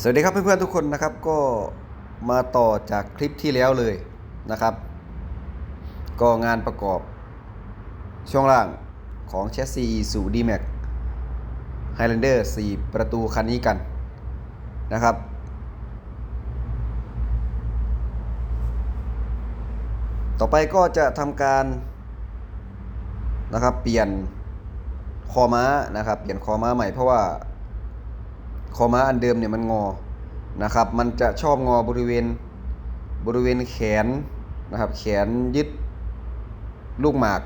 สวัสดีครับเพื่อนๆทุกคนนะครับก็มาต่อจากคลิปที่แล้วเลยนะครับ ก็งานประกอบช่วงล่างของเชสซีสู่ d m a x Highlander 4 ประตูคันนี้กันนะครับ ต่อไปก็จะทำการนะครับเปลี่ยนคอม้านะครับ เปลี่ยนคอม้าใหม่เพราะว่า คอม้าอันเดิมเนี่ยมันงอนะครับ มันจะชอบงอบริเวณบริเวณแขนนะครับ แขนยึดลูกหมาก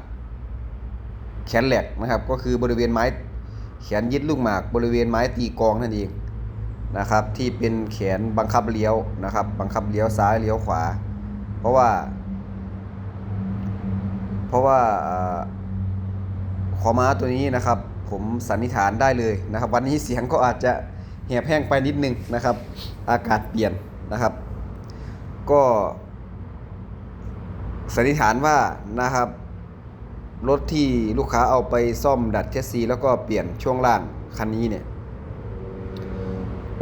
แขนแหลกนะครับ ก็คือบริเวณไม้แขนยึดลูกหมาก บริเวณไม้ตีกองนั่นเองนะครับ ที่เป็นแขนบังคับเลี้ยวนะครับ บังคับเลี้ยวซ้ายเลี้ยวขวา เพราะว่า เพราะว่าอ่าขอม้าตัวนี้นะครับ ผมสันนิษฐานได้เลยนะครับ วันนี้เสียงก็อาจจะ แหบแห้งไปนิดนึงนะครับ อากาศเปลี่ยนนะครับ ก็สันนิษฐานว่านะครับรถที่ลูกค้าเอาไปซ่อมดัดแชสซีแล้วก็เปลี่ยนช่วงล่างคันนี้เนี่ย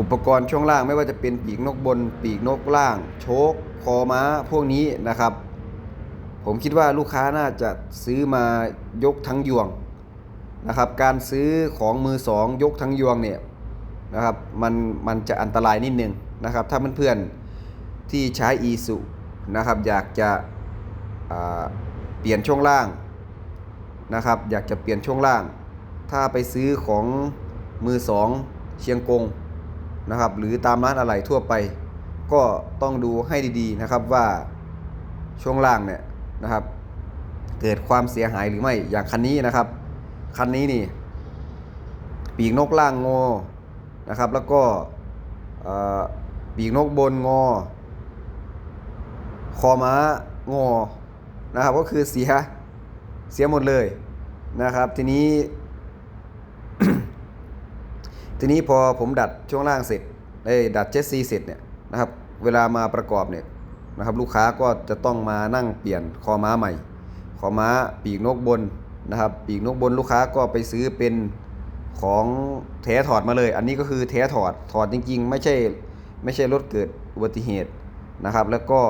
อุปกรณ์ช่วงล่างไม่ว่าจะเป็นปีกนกบน ปีกนกล่าง โชคคอม้าพวกนี้นะครับ ผมคิดว่าลูกค้าน่าจะซื้อมายกทั้งยวงนะครับ การซื้อของมือสองยกทั้งยวงเนี่ย นะครับมันมันจะอันตรายนิดนึงนะครับ ถ้าเพื่อนๆที่ใช้อีสุนะครับ อยากจะเปลี่ยนช่วงล่างนะครับ อยากจะเปลี่ยนช่วงล่าง ถ้าไปซื้อของมือสองเชียงกงนะครับ หรือตามร้านอะไหล่ทั่วไป ก็ต้องดูให้ดีๆนะครับว่าช่วงล่างเนี่ยนะครับ เกิดความเสียหายหรือไม่อย่างคันนี้นะครับ คันนี้นี่ ปีกนกล่างงอ นะครับ แล้วก็ปีกนกบนงอ คอม้างอนะครับ ก็คือเสียเสียหมดเลยนะครับ ทีนี้ ทีนี้พอผมดัดช่วงล่างเสร็จได้ดัดเจสซีเสร็จเนี่ยนะครับ เวลามาประกอบเนี่ยนะครับ ลูกค้าก็จะต้องมานั่งเปลี่ยนคอม้าใหม่ คอม้าปีกนกบนนะครับ ปีกนกบนลูกค้าก็ไปซื้อเป็น ของแท้ถอดมาเลย อันนี้ก็คือแท้ถอดถอดจริง ๆ ไม่ใช่ไม่ใช่รถเกิดอุบัติเหตุนะครับ แล้วก็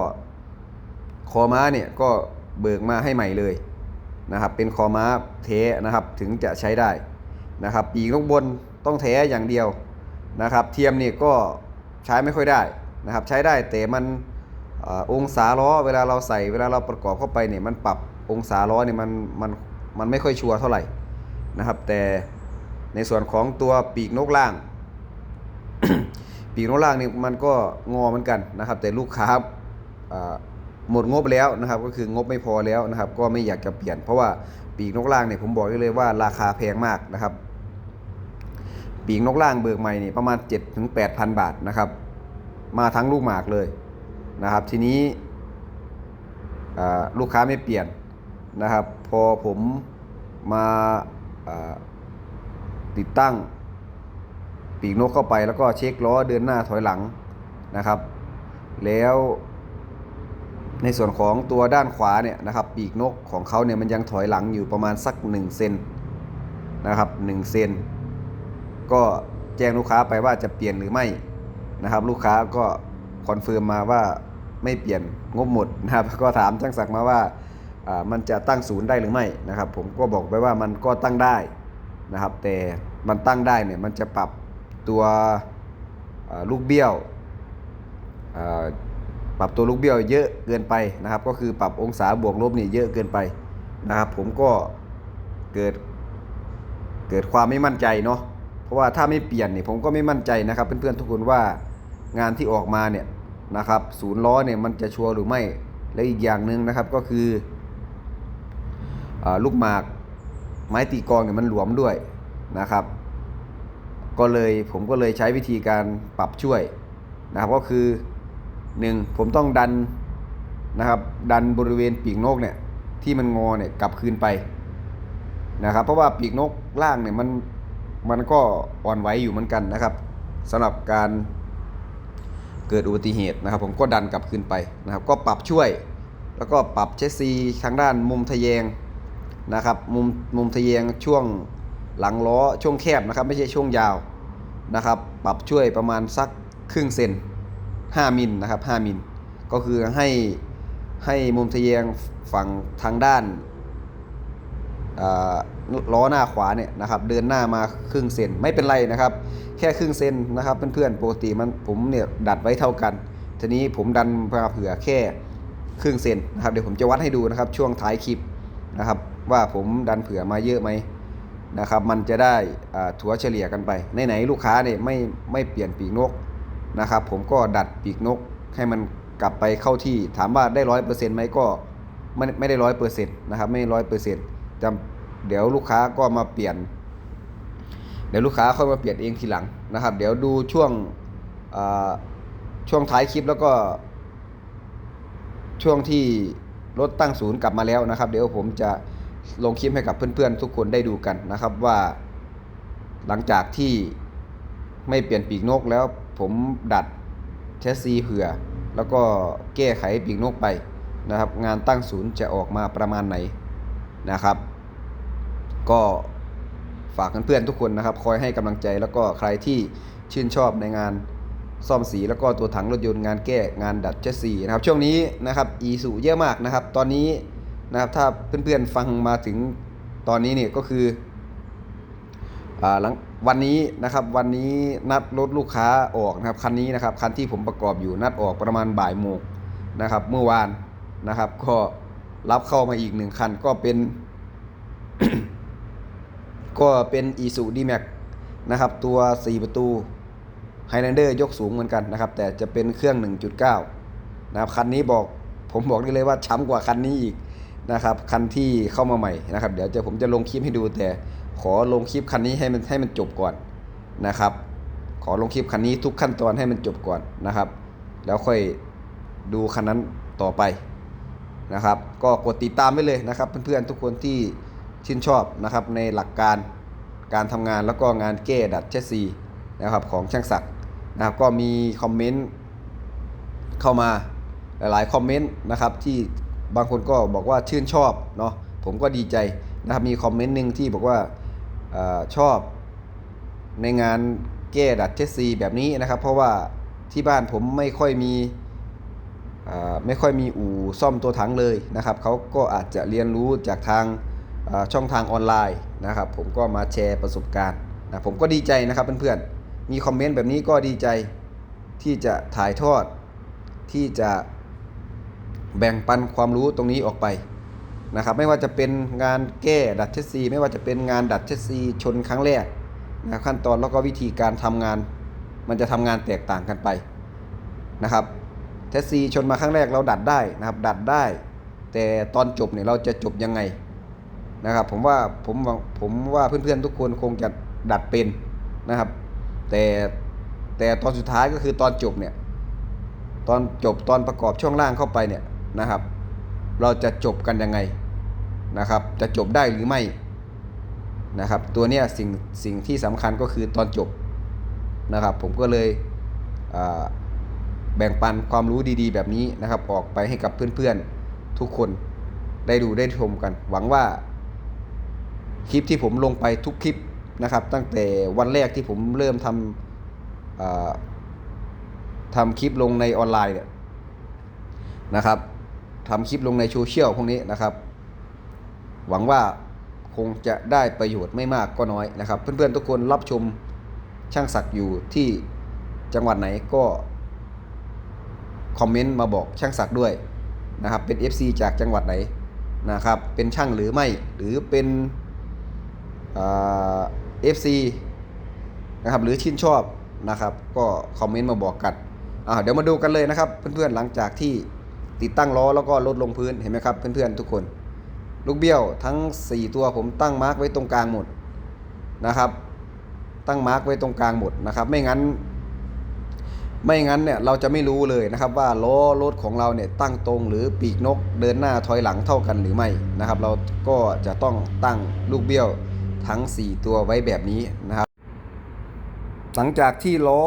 คอม้าเนี่ยก็เบิกมาให้ใหม่เลยนะครับ เป็นคอม้าแท้นะครับถึงจะใช้ได้นะครับ ปีกนกบนต้องแท้อย่างเดียวนะครับ เทียมเนี่ยก็ใช้ไม่ค่อยได้นะครับ ใช้ได้แต่มันอองศาล้อเวลาเราใส่เวลาเราประกอบเข้าไปเนี่ยมันปรับองศาล้อเนี่ยมันมันมันไม่ค่อยชัวร์เท่าไหร่นะครับ แต่ ในส่วนของตัวปีกนกล่าง ปีกนกล่างนี่มันก็งอเหมือนกันนะครับ แต่ลูกค้าหมดงบแล้วนะครับ ก็คืองบไม่พอแล้วนะครับ ก็ไม่อยากจะเปลี่ยน เพราะว่าปีกนกล่างเนี่ยผมบอกได้เลยว่าราคาแพงมากนะครับ ปีกนกล่างเบิกใหม่นี่ประมาณ 7-8ถึง8,000บาทนะครับ มาทั้งลูกหมากเลยนะครับ ทีนี้ลูกค้าไม่เปลี่ยนนะครับ พอผมมา ติดตั้ง ปีกนกเข้าไปแล้วก็เช็คล้อเดินหน้าถอยหลังนะครับ แล้วในส่วนของตัวด้านขวาเนี่ยนะครับ ปีกนกของเขาเนี่ยมันยังถอยหลังอยู่ประมาณสัก1เซนนะครับ1เซนก็แจ้งลูกค้าไปว่าจะเปลี่ยนหรือไม่นะครับ ลูกค้าก็คอนเฟิร์มมาว่าไม่เปลี่ยนงบหมดนะครับ ก็ถามช่างศักดิ์มาว่าอ่ามันจะตั้งศูนย์ได้หรือไม่นะครับ ผมก็บอกไปว่ามันก็ตั้งได้ นะครับ แต่มันตั้งได้เนี่ยมันจะปรับตัวลูกเบี้ยวปรับตัวลูกเบี้ยวเยอะเกินไปนะครับ ก็คือปรับองศาบวกลบนี่เยอะเกินไปนะครับ ผมก็เกิดเกิดความไม่มั่นใจเนาะเพราะว่าถ้าไม่เปลี่ยนเนี่ยผมก็ไม่มั่นใจนะครับเพื่อนๆทุกคนว่างานที่ออกมาเนี่ยนะครับศูนย์ล้อเนี่ยมันจะชัวร์หรือไม่และอีกอย่างหนึ่งนะครับก็คืออลูกหมาก ไม้ตีกองเนี่ยมันหลวมด้วยนะครับ ก็เลยผมก็เลยใช้วิธีการปรับช่วยนะครับก็คือหนึ่งผมต้องดันนะครับดันบริเวณปีกนกเนี่ยที่มันงอเนี่ยกลับคืนไปนะครับ เพราะว่าปีกนกล่างเนี่ยมันมันก็อ่อนไหวอยู่เหมือนกันนะครับสำหรับการเกิดอุบัติเหตุนะครับ ผมก็ดันกลับคืนไปนะครับ ก็ปรับช่วย แล้วก็ปรับเชสซีทางด้านมุมทะแยง นะครับมุมมุมทะแยงช่วงหลังล้อช่วงแคบนะครับ ไม่ใช่ช่วงยาวนะครับ ปรับช่วยประมาณสักครึ่งเซน5มิลนะครับ5มิลก็คือให้ให้มุมทะแยงฝั่งทางด้านล้อหน้าขวาเนี่ยนะครับ เดินหน้ามาครึ่งเซนไม่เป็นไรนะครับ แค่ครึ่งเซนนะครับเพื่อนๆปกติมันผมเนี่ยดัดไว้เท่ากัน ทีนี้ผมดันมาเผื่อแค่ครึ่งเซนนะครับเดี๋ยวผมจะวัดให้ดูนะครับช่วงท้ายคลิปนะครับ ว่าผมดันเผื่อมาเยอะไหมนะครับ มันจะได้ถัวเฉลี่ยกันไปไหนๆลูกค้าเนี่ยไม่ไม่เปลี่ยนปีกนกนะครับ ผมก็ดัดปีกนกให้มันกลับไปเข้าที่ถามว่าได้ร้อยเปอร์เซ็นต์ไหมก็ไม่ไม่ได้ร้อยเปอร์เซ็นต์นะครับไม่ร้อยเปอร์เซ็นต์จำเดี๋ยวลูกค้าก็มาเปลี่ยน เดี๋ยวลูกค้าค่อยมาเปลี่ยนเองทีหลังนะครับ เดี๋ยวดูช่วงช่วงท้ายคลิปแล้วก็ ช่วงที่รถตั้งศูนย์กลับมาแล้วนะครับ เดี๋ยวผมจะ ลงคลิปให้กับเพื่อนๆ ทุกคนได้ดูกันนะครับว่า หลังจากที่ไม่เปลี่ยนปีกนกแล้วผมดัดแชสซีเผื่อ แล้วก็แก้ไขปีกนกไปนะครับ งานตั้งศูนย์จะออกมาประมาณไหนนะครับ ก็ฝากเพื่อนๆทุกคนนะครับ คอยให้กำลังใจแล้วก็ใครที่ชื่นชอบในงานซ่อมสีแล้วก็ตัวถังรถยนต์งานแก้งานดัดเชสซีนะครับ ช่วงนี้นะครับอีสุเยอะมากนะครับ ตอนนี้ นะครับถ้าเพื่อนๆฟังมาถึงตอนนี้เนี่ยก็คืออ่าหลังวันนี้นะครับวันนี้นัดรถลูกค้าออกนะครับคันนี้นะครับคันที่ผมประกอบอยู่นัดออกประมาณบ่ายโมงนะครับเมื่อวานนะครับก็รับเข้ามาอีกหนึ่งคันก็เป็น ก็เป็น i s u d m a x นะครับตัว 4 ประตู Highlander ยกสูงเหมือนกันนะครับ แต่จะเป็นเครื่อง 1.9 นะครับคันนี้บอกผมบอกได้เลยว่าช้ำกว่าคันนี้อีก นะครับคันที่เข้ามาใหม่นะครับ เดี๋ยวจะผมจะลงคลิปให้ดูแต่ขอลงคลิปคันนี้ให้มันให้มันจบก่อนนะครับ ขอลงคลิปคันนี้ทุกขั้นตอนให้มันจบก่อนนะครับ แล้วค่อยดูคันนั้นต่อไปนะครับ ก็กดติดตามไว้เลยนะครับ เพื่อนๆทุกคนที่ชื่นชอบนะครับในหลักการการทำงานแล้วก็งานแก้ดัดเชสซีนะครับของช่างศักดิ์นะครับก็มีคอมเมนต์เข้ามาหลายๆคอมเมนต์นะครับที่ บางคนก็บอกว่าชื่นชอบเนาะผมก็ดีใจนะครับมีคอมเมนต์หนึ่งที่บอกว่าอชอบในงานแก้ดัดเทสซีแบบนี้นะครับ เพราะว่าที่บ้านผมไม่ค่อยมีไม่ค่อยมีอู่ซ่อมตัวถังเลยนะครับเขาก็อาจจะเรียนรู้จากทางช่องทางออนไลน์นะครับ ผมก็มาแชร์ประสบการณ์นะผมก็ดีใจนะครับเพื่อนๆมีคอมเมนต์แบบนี้ก็ดีใจที่จะถ่ายทอดที่จะ แบ่งปันความรู้ตรงนี้ออกไปนะครับไม่ว่าจะเป็นงานแก้ดัดเทสซีไม่ว่าจะเป็นงานดัดเทสซีชนครั้งแรกนะขั้นตอนแล้วก็วิธีการทำงาน มันจะทำงานแตกต่างกันไปนะครับเทสซีชนมาครั้งแรกเราดัดได้นะครับ ดัดได้ แต่ตอนจบเนี่ยเราจะจบยังไงนะครับ ผมว่าผมว่าผมว่าเพื่อนๆทุกคนคงจะดัดเป็นนะครับ แต่แต่ตอนสุดท้ายก็คือตอนจบเนี่ยตอนจบตอนประกอบช่วงล่างเข้าไปเนี่ย นะครับ เราจะจบกันยังไงนะครับ จะจบได้หรือไม่นะครับ ตัวเนี้ยสิ่งสิ่งที่สำคัญก็คือตอนจบนะครับ ผมก็เลยแบ่งปันความรู้ดีๆ แบบนี้นะครับ ออกไปให้กับเพื่อนๆทุกคนได้ดูได้ชมกัน หวังว่าคลิปที่ผมลงไปทุกคลิปนะครับ ตั้งแต่วันแรกที่ผมเริ่มทำทำคลิปลงในออนไลน์เนี่ยนะครับ ทำคลิปลงในโซเชียลพวกนี้นะครับ หวังว่าคงจะได้ประโยชน์ไม่มากก็น้อยนะครับ เพื่อนๆทุกคนรับชมช่างศักดิ์อยู่ที่จังหวัดไหนก็คอมเมนต์มาบอกช่างศักดิ์ด้วยนะครับ เป็น FC จากจังหวัดไหนนะครับ เป็นช่างหรือไม่หรือเป็นเอฟซีนะครับหรือชื่นชอบนะครับ ก็คอมเมนต์มาบอกกันเดี๋ยวมาดูกันเลยนะครับ เพื่อนๆหลังจากที่ ติดตั้งล้อแล้วก็ลดลงพื้นเห็นไหมครับเพื่อนๆทุกคน ลูกเบี้ยวทั้ง 4 ตัวผมตั้งมาร์กไว้ตรงกลางหมดนะครับ ตั้งมาร์กไว้ตรงกลางหมดนะครับ ไม่งั้น ไม่งั้นเนี่ยเราจะไม่รู้เลยนะครับว่าล้อรถของเราเนี่ยตั้งตรงหรือปีกนกเดินหน้าถอยหลังเท่ากันหรือไม่นะครับ เราก็จะต้องตั้งลูกเบี้ยวทั้ง 4 ตัวไว้แบบนี้นะครับ หลังจากที่ล้อ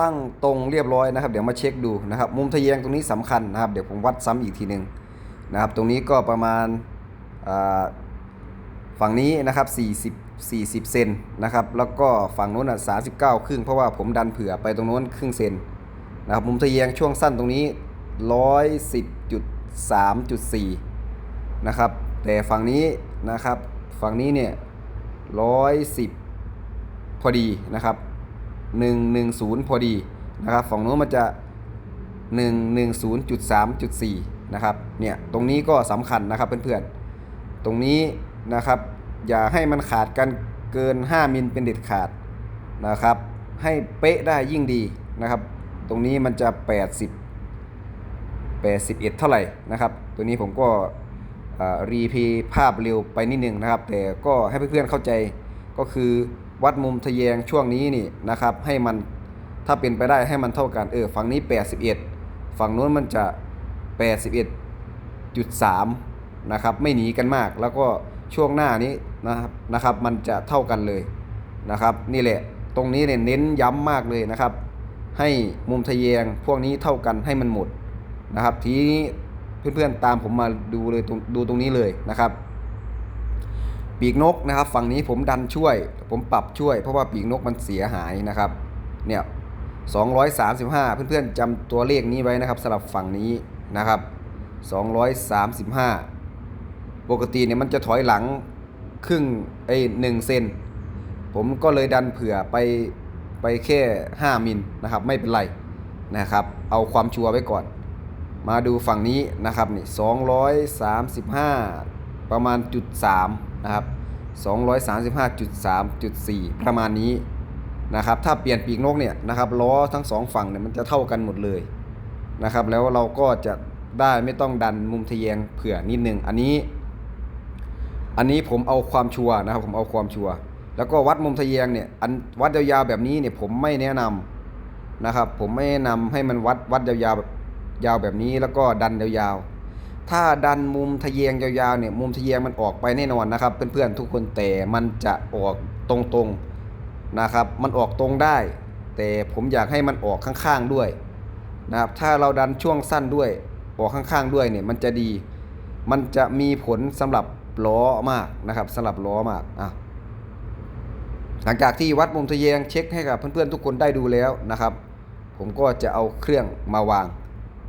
ตั้งตรงเรียบร้อยนะครับ เดี๋ยวมาเช็คดูนะครับ มุมทะแยงตรงนี้สำคัญนะครับ เดี๋ยวผมวัดซ้ำอีกทีหนึ่งนะครับ ตรงนี้ก็ประมาณฝั่งนี้นะครับ 40 40 เซนนะครับ แล้วก็ฝั่งโน้นอะ39 ครึ่ง เพราะว่าผมดันเผื่อไปตรงโน้นครึ่งเซนนะครับ มุมทะแยงช่วงสั้นตรงนี้ 110.3.4 นะครับ แต่ฝั่งนี้นะครับ ฝั่งนี้เนี่ย 110 พอดีนะครับ 110 พอดีนะครับฝั่งโน้นมันจะ 110.3.4 นะครับเนี่ยตรงนี้ก็สำคัญนะครับเพื่อนๆ ตรงนี้นะครับอย่าให้มันขาดกันเกิน 5 มิลเป็นเด็ดขาดนะครับให้เป๊ะได้ยิ่งดีนะครับ ตรงนี้มันจะ 80 81 เท่าไหร่นะครับ ตัวนี้ผมก็รีพีภาพเร็วไปนิดนึงนะครับ แต่ก็ให้เพื่อนๆเข้าใจก็คือ วัดมุมทะแยงช่วงนี้นี่นะครับ ให้มันถ้าเป็นไปได้ให้มันเท่ากันเออฝั่งนี้ 81 ฝั่งโน้นมันจะ 81.3 นะครับ ไม่หนีกันมาก แล้วก็ช่วงหน้านี้นะครับนะครับ มันจะเท่ากันเลยนะครับ นี่แหละตรงนี้เนี่ยเน้นย้ำมากเลยนะครับ ให้มุมทะแยงพวกนี้เท่ากันให้มันหมดนะครับ ทีนี้เพื่อนๆตามผมมาดูเลยตรงดูตรงนี้เลยนะครับ ปีกนกนะครับ ฝั่งนี้ผมดันช่วย ผมปรับช่วย เพราะว่าปีกนกมันเสียหายนะครับ เนี่ย235 เพื่อนๆจำตัวเลขนี้ไว้นะครับสำหรับฝั่งนี้นะครับ 235 ปกติเนี่ยมันจะถอยหลังครึ่งไอ้หนึ่งเซนผมก็เลยดันเผื่อไปไปแค่ 5 มิลนะครับ ไม่เป็นไรนะครับ เอาความชัวร์ไว้ก่อน มาดูฝั่งนี้นะครับนี่235 ประมาณจุด3 นะครับ235.3.4 ประมาณนี้นะครับถ้าเปลี่ยนปีกนกเนี่ยนะครับล้อทั้งสองฝั่งเนี่ยมันจะเท่ากันหมดเลยนะครับแล้วเราก็จะได้ไม่ต้องดันมุมทะแยงเผื่อนิดนึงอันนี้ อันนี้ผมเอาความชัวนะครับผมเอาความชัวแล้วก็วัดมุมทะแยงเนี่ยอันวัดยาวๆแบบนี้เนี่ยผมไม่แนะนำนะครับ ผมไม่แนะนำให้มันวัดวัดยาวๆยาวแบบนี้แล้วก็ดันยาวๆ ถ้าดันมุมทะแยงยาวๆเนี่ยมุมทะแยงมันออกไปแน่นอนนะครับ เพื่อนๆทุกคนแต่มันจะออกตรงๆนะครับ มันออกตรงได้ แต่ผมอยากให้มันออกข้างๆด้วยนะครับถ้าเราดันช่วงสั้นด้วยออกข้างๆด้วยเนี่ยมันจะดี มันจะมีผลสำหรับล้อมากนะครับสำหรับล้อมากอะหลังจากที่วัดมุมทะแยงเช็คให้กับเพื่อนๆทุกคนได้ดูแล้วนะครับ ผมก็จะเอาเครื่องมาวาง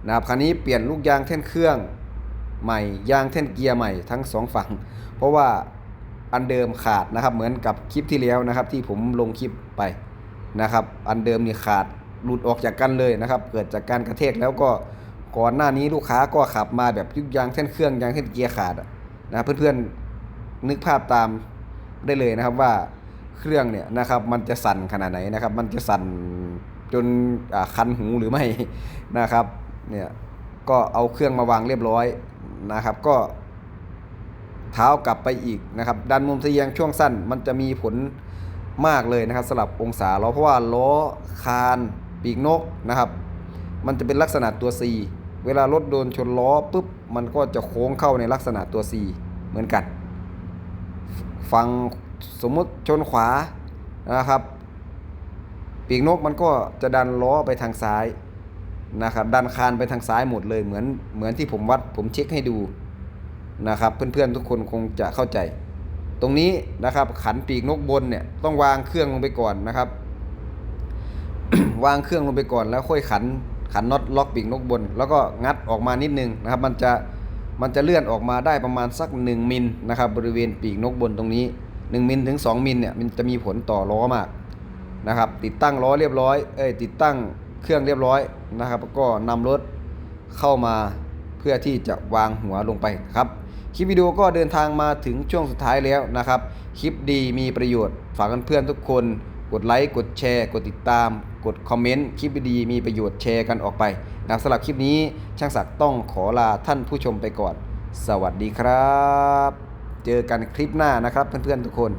นะครับคราวนี้เปลี่ยนลูกยางแท่นเครื่อง ใหม่ยางแท่นเกียร์ใหม่ทั้งสองฝั่ง เพราะว่าอันเดิมขาดนะครับ เหมือนกับคลิปที่แล้วนะครับ ที่ผมลงคลิปไปนะครับ อันเดิมนี่ขาดหลุดออกจากกันเลยนะครับ เกิดจากการกระแทกแล้วก็ก่อนหน้านี้ลูกค้าก็ขับมาแบบยุกยางแท่นเครื่องยางแท่นเกียร์ขาดอะนะเพื่อนๆนึกภาพตามได้เลยนะครับว่าเครื่องเนี่ยนะครับมันจะสั่นขนาดไหนนะครับ มันจะสั่นจนคันหูหรือไม่นะครับเนี่ยก็เอาเครื่องมาวางเรียบร้อย นะครับ ก็เท้ากลับไปอีกนะครับ ดันมุมทะแยงช่วงสั้น มันจะมีผลมากเลยนะครับสำหรับองศาล้อเพราะว่าล้อคานปีกนกนะครับ มันจะเป็นลักษณะตัว C เวลารถโดนชนล้อปุ๊บมันก็จะโค้งเข้าในลักษณะตัว C เหมือนกันฟังสมมุติชนขวานะครับ ปีกนกมันก็จะดันล้อไปทางซ้าย นะครับดันคานไปทางซ้ายหมดเลยเหมือนเหมือนที่ผมวัดผมเช็คให้ดูนะครับ เพื่อนๆทุกคนคงจะเข้าใจ ตรงนี้นะครับขันปีกนกบนเนี่ยต้องวางเครื่องลงไปก่อนนะครับ วางเครื่องลงไปก่อนแล้วค่อยขันขันน็อตล็อกปีกนกบน แล้วก็งัดออกมานิดนึงนะครับ มันจะมันจะเลื่อนออกมาได้ประมาณสัก 1มิลนะครับบริเวณปีกนกบนตรงนี้ 1มิลถึง 2มิลเนี่ยมันจะมีผลต่อล้อมากนะครับ ติดตั้งล้อเรียบร้อยเอ้ยติดตั้ง เครื่องเรียบร้อยนะครับ ก็นำรถเข้ามาเพื่อที่จะวางหัวลงไปครับคลิปวิดีโอก็เดินทางมาถึงช่วงสุดท้ายแล้วนะครับ คลิปดีมีประโยชน์ ฝากเพื่อนๆทุกคน กดไลค์ กดแชร์ กดติดตาม กดคอมเมนต์ คลิปดีมีประโยชน์แชร์กันออกไปนะครับสำหรับคลิปนี้ช่างศักดิ์ต้องขอลาท่านผู้ชมไปก่อน สวัสดีครับ เจอกันคลิปหน้านะครับเพื่อนๆทุกคน